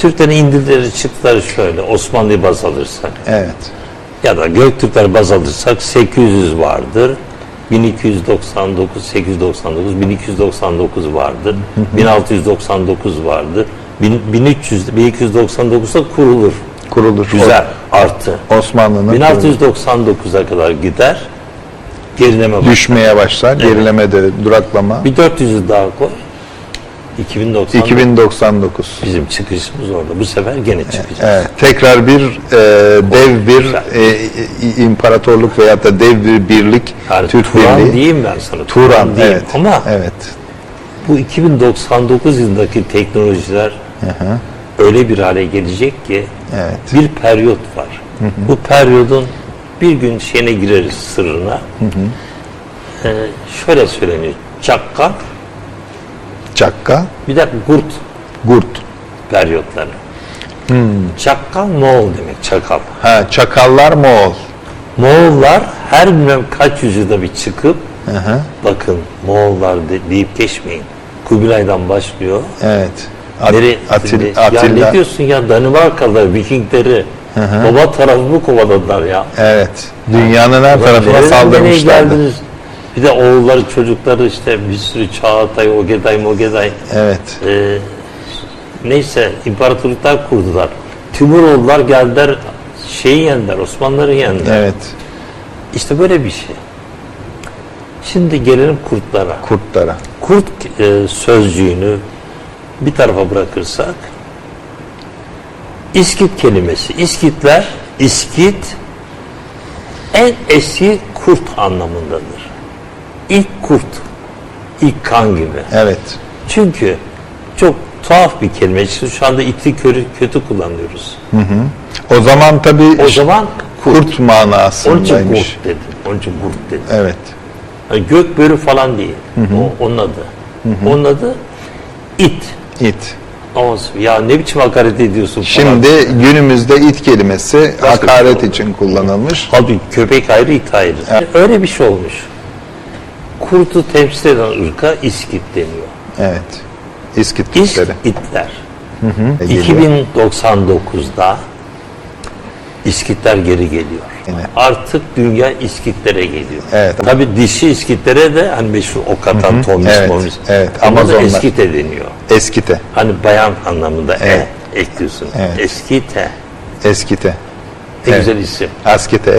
Türklerin indirdileri çıktıları şöyle Osmanlı'yı baz alırsak Evet. ya da Göktürkler baz alırsak 800 vardır. 1299, 899, 1299 vardır. 1699 vardır. 1000 1300, 1299'da kurulur. Kurulur. Güzel. Artı. O- Osmanlı'nın 1699'a kadar gider. Gerileme var. düşmeye başlar. Gerileme de duraklama. Bir 400'ü daha koy. 2090 2099. bizim çıkışımız orada. Bu sefer gene çıkacağız. Evet, tekrar bir e, dev bir e, e, imparatorluk veyahut da dev bir birlik Yani Türk Turan Birliği. diyeyim ben sana. Turan, diyeyim. evet. Ama evet. bu 2099 yılındaki teknolojiler öyle bir hale gelecek ki Evet. bir periyot var. Bu periyodun bir gün şeyine gireriz sırrına. Ee, şöyle söyleniyor. Çakka Çakka, bir de Gurt Gurt. periyotları. Çakkal Moğol demek çakal. Ha, Çakallar Moğol. Moğollar her bilmem kaç yüzyılda bir çıkıp Hı hı. bakın Moğollar de, deyip geçmeyin. Kubilay'dan başlıyor. Evet. At- Nereye- Atil- ya Atilla. ne diyorsun ya Danimarkalılar, Vikingleri baba tarafımı kovaladılar ya. Evet. Dünyanın her tarafına Nereden nereye saldırmışlardı. geldiniz? Bir de oğulları çocukları işte bir sürü Çağatay, Ogeday, Mogeday. Evet. Ee, neyse imparatorluklar kurdular. Timuroğullar geldiler şeyi yendiler, Osmanlıları yendiler. Evet. İşte böyle bir şey. Şimdi gelelim kurtlara. Kurtlara. Kurt e, sözcüğünü bir tarafa bırakırsak İskit kelimesi. İskitler, İskit en eski kurt anlamındadır. İlk kurt, ilk kan gibi. Evet. Çünkü çok tuhaf bir kelime. Şimdi Şu anda itli körü kötü kullanıyoruz. O zaman tabii O zaman kurt. kurt Onun için manasındaymış. kurt dedim. Onun için kurt dedim. Evet. Yani gök börü falan değil. O, onun adı. Onun adı it. İt. Ama ya ne biçim hakaret ediyorsun falan. Şimdi günümüzde it kelimesi Başka hakaret şey için kullanılmış. Halbuki köpek ayrı, it ayrı. Öyle bir şey olmuş. Kurtu temsil eden ırka iskit deniyor. Evet. İskit Türkleri. İskitler. Geliyor. 2099'da İskitler geri geliyor. Yine. Artık dünya İskitlere geliyor. Evet. Tabii dişi İskitlere de hani meşhur ok atan Tomis Evet, Momis. evet. Da Amazonlar. Eskite deniyor. Eskite. Hani bayan anlamında Evet. e ekliyorsun. Evet. Eskite. Eskite. Ne Evet. güzel isim. Askite.